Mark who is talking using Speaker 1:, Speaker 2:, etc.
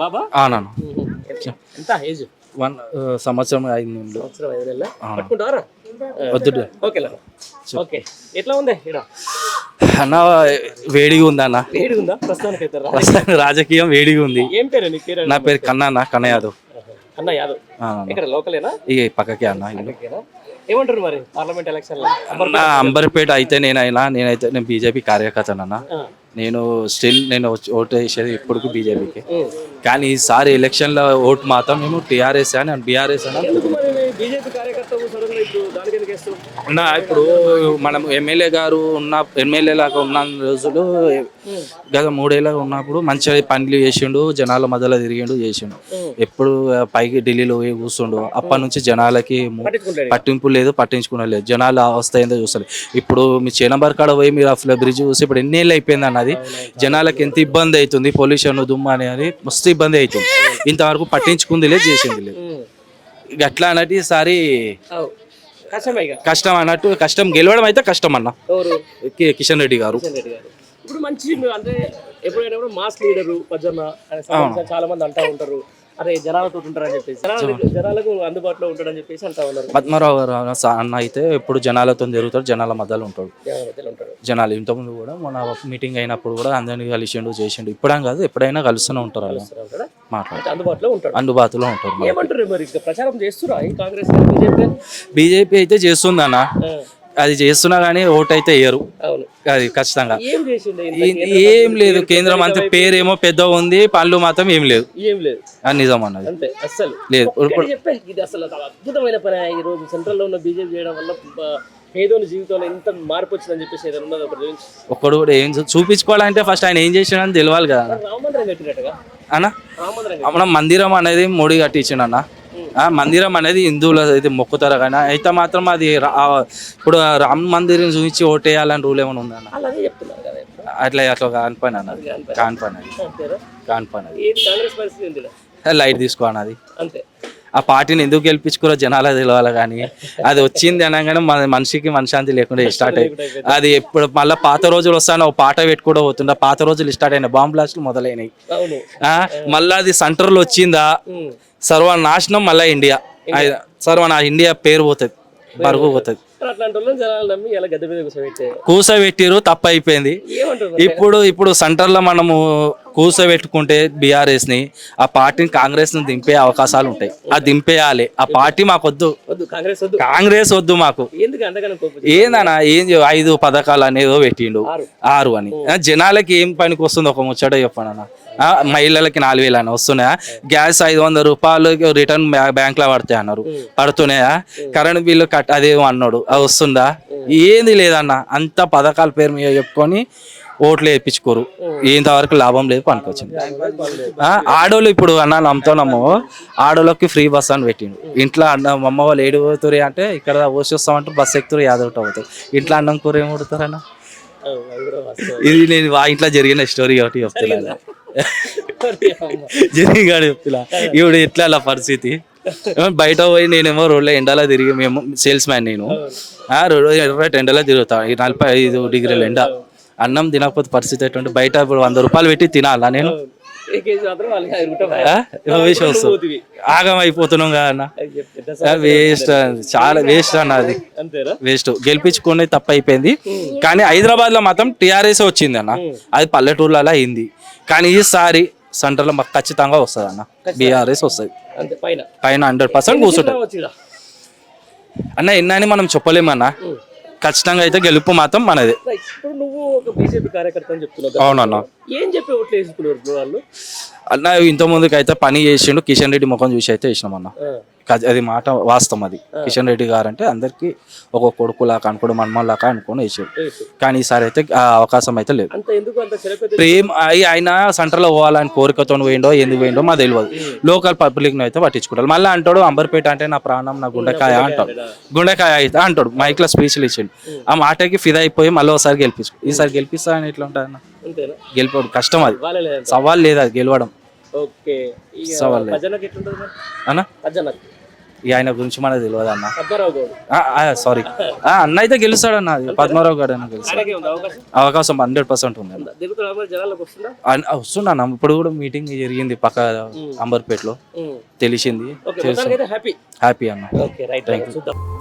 Speaker 1: బాబా. ఎంత? Age?
Speaker 2: One సంవత్సరం అయింది
Speaker 1: సంవత్సరం ఐదు నెలల పట్టుకుంటారా
Speaker 2: వద్దు
Speaker 1: ఓకే ఓకే. ఎట్లా ఉంది? ఇక్కడ
Speaker 2: అన్న వేడిగా ఉంది అన్న?
Speaker 1: ప్రస్తుతానికి
Speaker 2: రాజకీయం వేడిగా ఉంది.
Speaker 1: ఏం పేరు నీ పేరు?
Speaker 2: నా పేరు కన్నా అన్న కన్న యాదవ్.
Speaker 1: అన్న యాదవ్.
Speaker 2: ఆ, అన్న.
Speaker 1: ఇక్కడ లోకలేనా?
Speaker 2: ఈ పక్కకే అన్న ఇల్లు.
Speaker 1: ఓకేనా? ఏమంటారు మరి? పార్లమెంట్ ఎలక్షన్లో
Speaker 2: అన్న అంబర్పేట అయితే నేనైనా నేనైతే నేను బీజేపీ కార్యకర్తనన్న. నేను స్టిల్ నేను ఓటు వేసేది ఇప్పటికి బీజేపీకి కానీ ఈసారి ఎలక్షన్లో ఓటు మాత్రం మేము టీఆర్ఎస్ అని బీఆర్ఎస్ అని
Speaker 1: ఎందుకు మరి బీజేపీ కార్యకర్త సడన్గా ఇప్పుడు దానికి ఎందుకు
Speaker 2: అన్న ఇప్పుడు మనం ఎమ్మెల్యే గారు ఉన్న ఎమ్మెల్యే లాగా ఉన్న రోజులు గత మూడేళ్ళగా ఉన్నప్పుడు మంచిగా పనులు చేసిండు జనాల మధ్యలో తిరిగిండు చేసిండు. ఎప్పుడు పైకి ఢిల్లీలో పోయి కూర్చుండు. అప్పటి నుంచి జనాలకి పట్టింపు లేదు పట్టించుకునే లేదు జనాలు అవస్థ ఏందో చూస్తారు ఇప్పుడు మీ చేనంబర్ కాడ పోయి మీరు అసలు బ్రిడ్జ్ చూసి ఇప్పుడు ఎన్ని ఏళ్ళు అయిపోయింది అన్నది. జనాలకి ఎంత ఇబ్బంది అవుతుంది పొల్యూషన్ దుమ్ము అనేది మస్తు ఇబ్బంది అవుతుంది. ఇంతవరకు పట్టించుకుంది లేదు చేసింది లేదు. అట్లా అన్నట్టు ఈసారి
Speaker 1: కష్టమే ఇక.
Speaker 2: కష్టం అన్నట్టు కష్టం గెలవడం అయితే కష్టం అన్న.
Speaker 1: ఎవరు?
Speaker 2: కి- కిషన్ రెడ్డి గారు.
Speaker 1: కిషన్ రెడ్డి గారు. ఇప్పుడు మంచి అంటే ఎప్పుడైనా కూడా మాస్ లీడరు అనే చాలా మంది అంటా ఉంటారు. అరే జనాలతో ఉంటారని చెప్పేసి. జనాలకు జనాలకు అందుబాటులో ఉంటాడని చెప్పేసి అంటా ఉన్నారు.
Speaker 2: పద్మారావు గారు అన్న అయితే ఎప్పుడు జనాలతో తిరుగుతాడు జనాల మధ్యలో ఉంటాడు.
Speaker 1: జనాల మధ్యలో ఉంటాడు.
Speaker 2: జనాలు ఇంతకుముందు కూడా మన మీటింగ్ అయినప్పుడు కూడా అందరినీ కలిసిండు చేసిండు. ఇప్పుడేం కాదు ఎప్పుడైనా కలుస్తూనే ఉంటారు అలా
Speaker 1: ఉంటాడా?
Speaker 2: మాట్లాడు.
Speaker 1: అందుబాటులో ఉంటాడు.
Speaker 2: అందుబాటులో ఉంటారు. మరి.
Speaker 1: ఏమంటారు మరి ప్రచారం చేస్తురా? కాంగ్రెస్ బీజేపీ?
Speaker 2: బీజేపీ అయితే చేస్తుంది అన్న అది చేస్తున్నా కానీ ఓటు అయితే వేయరు
Speaker 1: అవును.
Speaker 2: అది ఖచ్చితంగా.
Speaker 1: ఏం
Speaker 2: లేదు. కేంద్ర మంత్రి పేరేమో పెద్ద ఉంది పనులు మాత్రం ఏం లేదు.
Speaker 1: ఏం లేదు.
Speaker 2: అది నిజం అన్నది.
Speaker 1: అంతే అస్సలు.
Speaker 2: లేదు.
Speaker 1: ఇది అసలు అద్భుతమైన పని. ఈ రోజు సెంట్రల్లో ఉన్న బీజేపీ చేయడం వల్ల పేదోని జీవితంలో ఎంత మార్పు వచ్చిందని చెప్పేసి ఏదైనా ఉన్నది ఒకటి
Speaker 2: ఒక్కడు కూడా ఏం చూపించుకోవాలంటే ఫస్ట్ ఆయన ఏం చేసినా తెలియాలి కదా. అన్న.
Speaker 1: రామ మందిరం కట్టినట్టుగా?
Speaker 2: అన్న
Speaker 1: రామ మందిరం
Speaker 2: అనేది మోడీ కట్టించిండు అన్న మందిరం అనేది హిందువులు అయితే మొక్కుతారు కానీ అయితే మాత్రం అది ఇప్పుడు రామ మందిరం చూపించి ఓటేయాలని రూల్ ఏమైనా ఉందన్న. అట్లా అట్లా కాని పని అన్నది కాని పని అది.
Speaker 1: అంతేనా
Speaker 2: కాని పని అది.
Speaker 1: ఏది కాంగ్రెస్ పరిస్థితి ఏంటి ఈడ?
Speaker 2: లైట్ తీసుకో అన్నది
Speaker 1: అంతే.
Speaker 2: ఆ పార్టీని ఎందుకు గెలిపించుకోరో జనాలు తెలియాలి కానీ అది వచ్చింది అనగానే మన మనిషికి మనశాంతి లేకుండా స్టార్ట్ అయ్యి. అది ఎప్పుడు మళ్ళీ పాత రోజులు వస్తాను ఓ పాట పెట్టుకుంటూ పోతుండే. పాత రోజులు స్టార్ట్ అయినాయి. బాంబ్ బ్లాస్ట్లు మొదలైనవి మళ్ళా అది సెంటర్లో వచ్చిందా. సర్వనాశనం మళ్ళా ఇండియా. సర్వనా ఇండియా పేరు పోతుంది పరుగు పోతుంది. కూసబెట్టిరు తప్పు అయిపోయింది? ఇప్పుడు ఇప్పుడు సెంటర్లో మనము కూసబెట్టుకుంటే బీఆర్ఎస్ని ఆ పార్టీని కాంగ్రెస్ని దింపే అవకాశాలు ఉంటాయి. ఆ దింపేయాలి. ఆ పార్టీ మాకు వద్దు
Speaker 1: కాంగ్రెస్ వద్దు.
Speaker 2: మాకు. ఏందన్నా ఏం ఐదు పథకాలు అనేదో పెట్టిండు.
Speaker 1: ఆరు.
Speaker 2: అని. జనాలకి ఏం పనికి వస్తుంది ఒక ముచ్చట చెప్పండి అన్న మహిళలకి నాలుగు వేలు అని వస్తున్నాయా? గ్యాస్ ఐదు వందల రూపాయలు రిటర్న్ బ్యాంక్లో పడతాయి అన్నారు. పడుతున్నాయా? కరెంట్ బిల్లు కట్ అదేమో అన్నాడు. అది వస్తుందా? ఏంది లేదన్న అంత పథకాల పేరు మీద చెప్పుకొని ఓట్లు వేయించుకోరు. ఇంతవరకు లాభం లేదు పనికొచ్చింది. ఆడోళ్ళు ఇప్పుడు అన్న నమ్ముతున్నాము ఆడోళ్ళకి ఫ్రీ బస్ అని పెట్టిండు. ఇంట్లో అన్న అమ్మ వాళ్ళు ఏడు పోతురు అంటే ఇక్కడ పోసేస్తామంటే బస్ ఎక్కుతారు యాదవ్ అవుతారు ఇంట్లో అన్నం కూర ఏం కొడతారన్న. ఇది నేను వా ఇంట్లో జరిగిన స్టోరీ ఒకటి చెప్తున్నా. జరిగాడు చెప్తున్నా ఇప్పుడు ఎట్లా అలా పరిస్థితి? బయట పోయి నేనేమో రోడ్లో ఎండలో తిరిగి మేము సేల్స్ మ్యాన్ నేను. ఎర్ర ఎండలో తిరుగుతా ఈ నలభై ఐదు డిగ్రీల ఎండ. అన్నం తినకపోతే పరిస్థితి ఎటువంటి బయట ఇప్పుడు వంద రూపాయలు పెట్టి తినాలా నేను?
Speaker 1: ఏ కేజీ మాత్రం వాళ్ళకి ఐదు రూపాయలు
Speaker 2: ఆ? వేసి వస్తాం
Speaker 1: పోతివి.
Speaker 2: ఆగం అయిపోతున్నాం అన్న. వేస్ట్ చాలా వేస్ట్ అన్న అది. వేస్ట్. గెలిపించుకునే తప్పు అయిపోయింది కానీ హైదరాబాద్లో మాత్రం టీఆర్ఎస్ వచ్చింది అన్న. అది పల్లెటూర్లలో అయింది. కానీ ఈసారి సెంటర్లో మాకు ఖచ్చితంగా వస్తుంది అన్న. బీఆర్ఎస్ వస్తుంది.
Speaker 1: పైన.
Speaker 2: హండ్రెడ్ పర్సెంట్
Speaker 1: ఈడ.
Speaker 2: అన్న ఎన్నని మనం చెప్పలేమన్న. ఖచ్చితంగా అయితే గెలుపు మాత్రం మనది.
Speaker 1: ఇప్పుడు నువ్వు ఒక బీజేపీ కార్యకర్త అని చెప్తున్నావు కదా.
Speaker 2: అవునన్న.
Speaker 1: ఏం చెప్పి ఓట్లు వేసుకున్నారు ఇప్పుడు వాళ్ళు
Speaker 2: అన్న ఇంత ముందుకు అయితే పని చేసిండు కిషన్ రెడ్డి ముఖం చూసి అయితే వేసినాం అన్న అది మాట వాస్తవం అది. కిషన్ రెడ్డి గారు అంటే అందరికి ఒక కొడుకులాగా అనుకోడు మనమలాగా అనుకుని వేసాడు. కానీ ఈసారి అయితే ఆ అవకాశం అయితే లేదు. ప్రేమ అయి ఆయన సెంటర్లో పోవాలని కోరికతో పోయిండో ఎందుకు పోయిండో మా తెలియదు లోకల్ పబ్లిక్ అయితే పట్టించుకుంటారు మళ్ళీ అంటాడు అంబర్పేట అంటే నా ప్రాణం నా గుండెకాయ అంటాడు. గుండెకాయ అయితే అంటాడు. మైక్లో స్పీచ్లు ఇచ్చిండు. ఆ మాటకి ఫిదా అయిపోయి మళ్ళీ ఒకసారి గెలిపించు ఈసారి గెలిపిస్తా అని ఎట్లా ఉంటుంది అన్న? గెలిపడం కష్టం అది. సవాల్ లేదు? అది గెలవడం?
Speaker 1: ఓకే.
Speaker 2: అన్న? ఇక ఆయన గురించి మనకు తెలియదు అన్న. సారీ అన్న అయితే గెలుస్తాడన్న అది పద్మారావు గారు అన్న గెలుస్తాడు.
Speaker 1: అవకాశం?
Speaker 2: హండ్రెడ్ పర్సెంట్ ఉంది అన్న. అన్- వస్తున్నా అన్న. ఇప్పుడు కూడా మీటింగ్ జరిగింది పక్క అంబర్పేటలో. తెలిసింది.
Speaker 1: హ్యాపీ
Speaker 2: అన్న.
Speaker 1: రైట్ చూద్దాం.